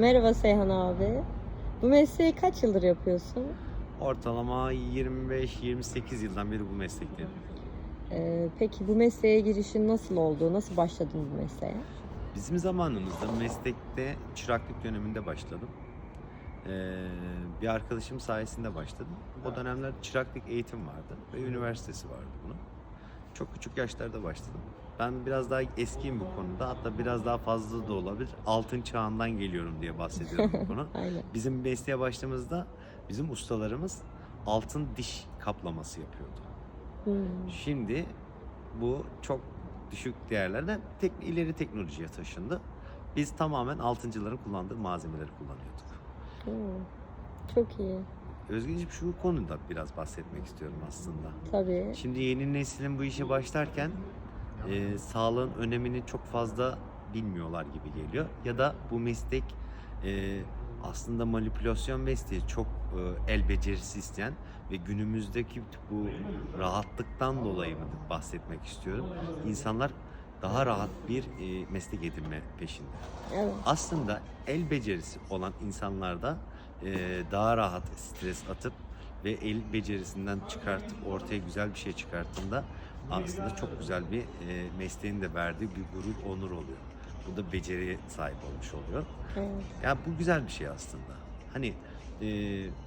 Merhaba Seyhan abi. Bu mesleği kaç yıldır yapıyorsun? Ortalama 25-28 yıldan beri bu meslekteyim. Ee, peki bu mesleğe girişin nasıl oldu? Nasıl başladın bu mesleğe? Bizim zamanımızda meslekte çıraklık döneminde başladım. Ee, bir arkadaşım sayesinde başladım. O dönemler çıraklık eğitim vardı ve üniversitesi vardı bunun. Çok küçük yaşlarda başladım. Ben biraz daha eskiyim bu konuda. Hatta biraz daha fazla da olabilir. Altın çağından geliyorum diye bahsediyorum bu konu. Bizim mesleğe başladığımızda bizim ustalarımız altın diş kaplaması yapıyordu. Hmm. Şimdi bu çok düşük değerlerden tek, ileri teknolojiye taşındı. Biz tamamen altıncıların kullandığı malzemeleri kullanıyorduk. Hmm. Çok iyi. Özgeciğim şu konuda biraz bahsetmek istiyorum aslında. Tabii. Şimdi yeni neslin bu işe başlarken e, sağlığın önemini çok fazla bilmiyorlar gibi geliyor. Ya da bu meslek e, aslında manipülasyon mesleği çok e, el becerisi isteyen ve günümüzdeki bu rahatlıktan dolayı mı bahsetmek istiyorum. İnsanlar daha rahat bir e, meslek edinme peşinde. Evet. Aslında el becerisi olan insanlarda e, daha rahat stres atıp ve el becerisinden çıkartıp ortaya güzel bir şey çıkarttığında aslında çok güzel bir e, mesleğin de verdiği bir gurur, onur oluyor. Bu da beceriye sahip olmuş oluyor. evet. Ya bu güzel bir şey aslında. Hani e,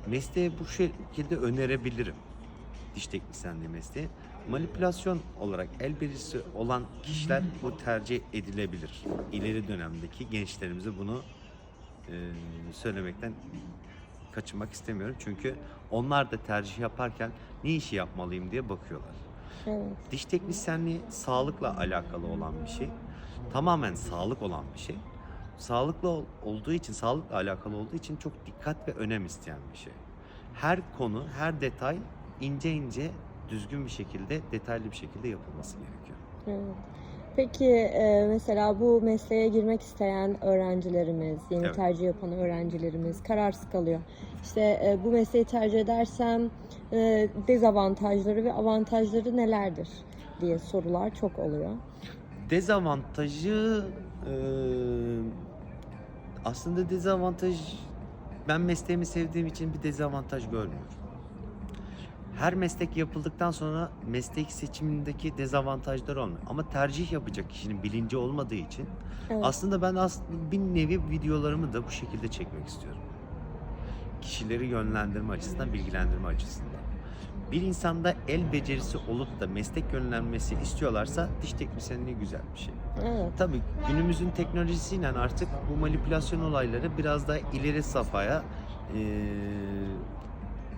mesleği bu şekilde önerebilirim. Diş teknisyenliği mesleği. Manipülasyon olarak el becerisi olan kişiler bu tercih edilebilir. İleri dönemdeki gençlerimize bunu e, söylemekten kaçınmak istemiyorum. Çünkü onlar da tercih yaparken ne işi yapmalıyım diye bakıyorlar. Evet. Diş teknisyenliği sağlıkla alakalı olan bir şey. Tamamen sağlık olan bir şey. Sağlıklı ol- olduğu için, sağlıkla alakalı olduğu için çok dikkat ve önem isteyen bir şey. Her konu, her detay ince ince düzgün bir şekilde, detaylı bir şekilde yapılması gerekiyor. Evet. Peki e, mesela bu mesleğe girmek isteyen öğrencilerimiz, yeni Evet. tercih yapan öğrencilerimiz kararsız kalıyor. İşte e, bu mesleği tercih edersem e, dezavantajları ve avantajları nelerdir diye sorular çok oluyor. Dezavantajı aslında dezavantaj ben mesleğimi sevdiğim için bir dezavantaj görmüyorum. Her meslek yapıldıktan sonra meslek seçimindeki dezavantajlar olmuyor. Ama tercih yapacak kişinin bilinci olmadığı için Evet. aslında ben aslında bir nevi videolarımı da bu şekilde çekmek istiyorum. Kişileri yönlendirme açısından, bilgilendirme açısından. Bir insanda el becerisi olup da meslek yönlenmesi istiyorlarsa diş teknisyenliği güzel bir şey. Evet. Tabii günümüzün teknolojisiyle artık bu manipülasyon olayları biraz daha ileri safhaya eee,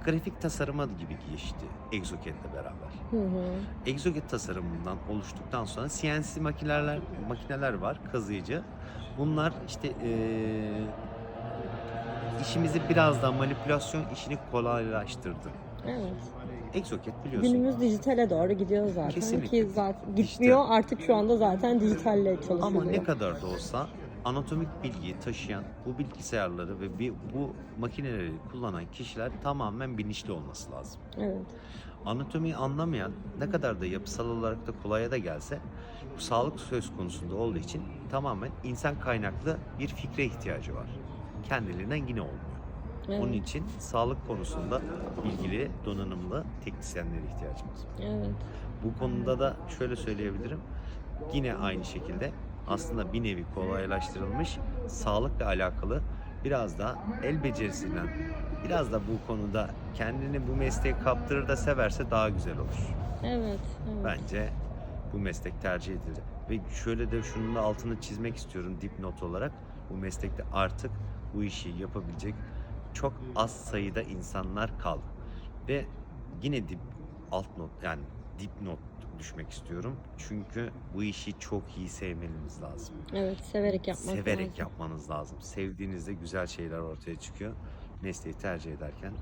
grafik tasarıma gibi geçti Exocad'le beraber. Hı hı. Exocad tasarımından oluştuktan sonra CNC makineler makineler var kazıyıcı. Bunlar işte eee, işimizi biraz daha manipülasyon işini kolaylaştırdı. Evet. Exocad biliyorsun. Günümüz dijitale doğru gidiyor zaten Kesinlikle. ki zaten gitmiyor artık şu anda zaten dijitalle çalışılıyor. Ama ne kadar da olsa anatomik bilgiyi taşıyan bu bilgisayarları ve bir, bu makineleri kullanan kişiler tamamen bilinçli olması lazım. Evet. Anatomiyi anlamayan ne kadar da yapısal olarak da kolaya da gelse bu sağlık söz konusunda olduğu için tamamen insan kaynaklı bir fikre ihtiyacı var. Kendiliğinden yine olmuyor. Evet. Onun için sağlık konusunda bilgili, donanımlı teknisyenlere ihtiyacımız var. Evet. Bu konuda da şöyle söyleyebilirim. Yine aynı şekilde aslında bir nevi kolaylaştırılmış sağlıkla alakalı biraz da el becerisinden biraz da bu konuda kendini bu mesleğe kaptırır da severse daha güzel olur. Evet. evet. Bence bu meslek tercih edilir. Ve şöyle de şunun da altını çizmek istiyorum dipnot olarak. Bu meslekte artık bu işi yapabilecek çok az sayıda insanlar kaldı. Ve yine dip alt not yani dipnot düşmek istiyorum. Çünkü bu işi çok iyi sevmeniz lazım. Evet, severek yapmak Severek lazım. yapmanız lazım. Sevdiğinizde güzel şeyler ortaya çıkıyor. Mesleği tercih ederken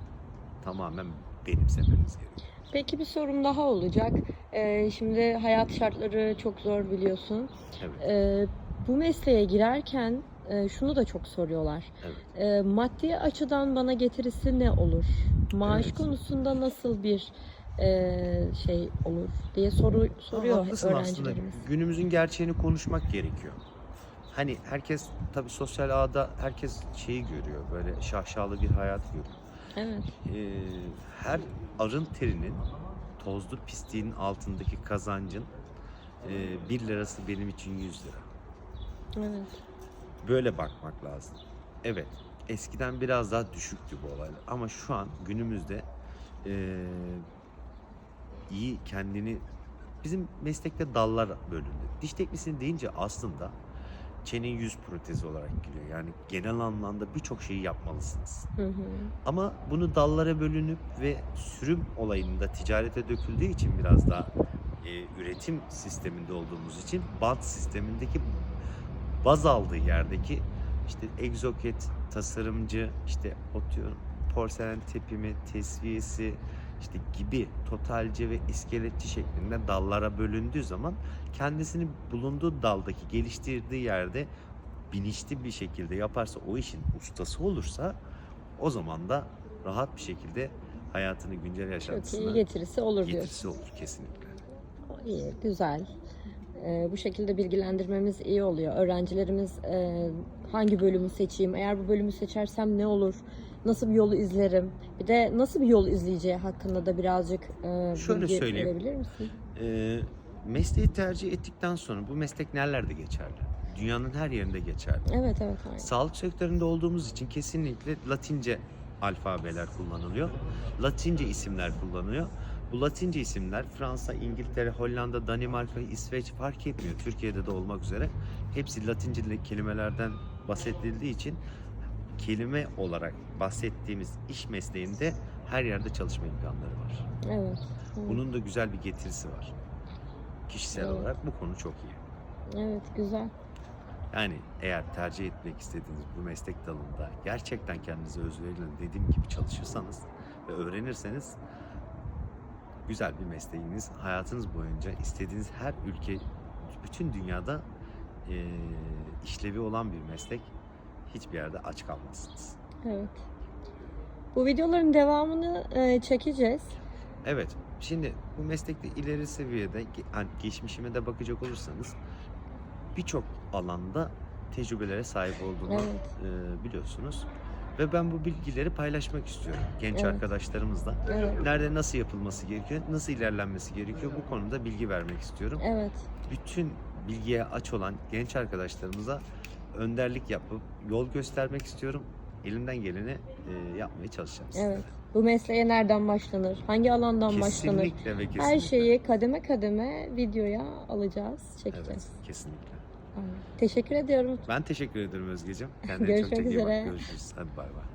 tamamen benimsemeniz gerekiyor. Peki bir sorum daha olacak. Ee, şimdi hayat şartları çok zor biliyorsun. Evet. Ee, bu mesleğe girerken e, şunu da çok soruyorlar. Evet. Ee, maddi açıdan bana getirisi ne olur? Maaş Evet. konusunda nasıl bir e, şey olur diye soru soruyor Haklısın aslında. öğrencilerimiz. Günümüzün gerçeğini konuşmak gerekiyor. hani herkes tabii sosyal ağda herkes şeyi görüyor böyle şaşalı bir hayat görüyor. Evet. Ee, her arın terinin tozlu pisliğin altındaki kazancın e, 1 lirası benim için 100 lira. Evet. Böyle bakmak lazım. Evet, eskiden biraz daha düşüktü bu olaylar ama şu an günümüzde e, iyi kendini bizim meslekte dallar bölündü. Diş teknisini deyince aslında çene yüz protezi olarak giriyor. Yani genel anlamda birçok şeyi yapmalısınız. Hı hı. Ama bunu dallara bölünüp ve sürüm olayında ticarete döküldüğü için biraz daha e, üretim sisteminde olduğumuz için bant sistemindeki baz aldığı yerdeki işte egzoket tasarımcı işte atıyorum porselen tepimi, tesviyesi işte gibi totalci ve iskeletçi şeklinde dallara bölündüğü zaman kendisini bulunduğu daldaki geliştirdiği yerde bilinçli bir şekilde yaparsa o işin ustası olursa o zaman da rahat bir şekilde hayatını güncel Çok iyi yaşantısına getirisi olur getirisi diyorsun. olur kesinlikle. İyi, güzel. Ee, bu şekilde bilgilendirmemiz iyi oluyor. Öğrencilerimiz e, hangi bölümü seçeyim, eğer bu bölümü seçersem ne olur, nasıl bir yolu izlerim, bir de nasıl bir yol izleyeceği hakkında da birazcık e, Şöyle bilgi söyleyeyim. verebilir misin? Ee, mesleği tercih ettikten sonra bu meslek nerelerde geçerli? Dünyanın her yerinde geçerli. Evet, evet. Aynen. Sağlık sektöründe olduğumuz için kesinlikle Latince alfabeler kullanılıyor. Latince isimler kullanılıyor. Bu Latince isimler Fransa, İngiltere, Hollanda, Danimarka, İsveç fark etmiyor. Türkiye'de de olmak üzere hepsi Latince kelimelerden bahsedildiği için kelime olarak bahsettiğimiz iş mesleğinde her yerde çalışma imkanları var. Evet. evet. Bunun da güzel bir getirisi var. Kişisel Evet. olarak bu konu çok iyi. Evet, güzel. Yani eğer tercih etmek istediğiniz bu meslek dalında gerçekten kendinize özveriyle dediğim gibi çalışırsanız ve öğrenirseniz güzel bir mesleğiniz hayatınız boyunca istediğiniz her ülke bütün dünyada eee, işlevi olan bir meslek hiçbir yerde aç kalmazsınız. Evet. Bu videoların devamını e, çekeceğiz. Evet. Şimdi bu meslekte ileri seviyede hani geçmişime de bakacak olursanız birçok alanda tecrübelere sahip olduğumu Evet. e, biliyorsunuz. Ve ben bu bilgileri paylaşmak istiyorum genç Evet. arkadaşlarımızla. Evet. Nerede nasıl yapılması gerekiyor, nasıl ilerlenmesi gerekiyor bu konuda bilgi vermek istiyorum. Evet. Bütün bilgiye aç olan genç arkadaşlarımıza önderlik yapıp yol göstermek istiyorum. Elimden geleni e, yapmaya çalışacağım sizlere. Evet. Bu mesleğe nereden başlanır? Hangi alandan başlanır? Kesinlikle ve kesinlikle. Her şeyi kademe kademe videoya alacağız, çekeceğiz. Evet, kesinlikle. Teşekkür ediyorum. Ben teşekkür ederim Özgeciğim. Kendine Görüşmek çok çok iyi bak. üzere. Görüşürüz. Hadi bay bay.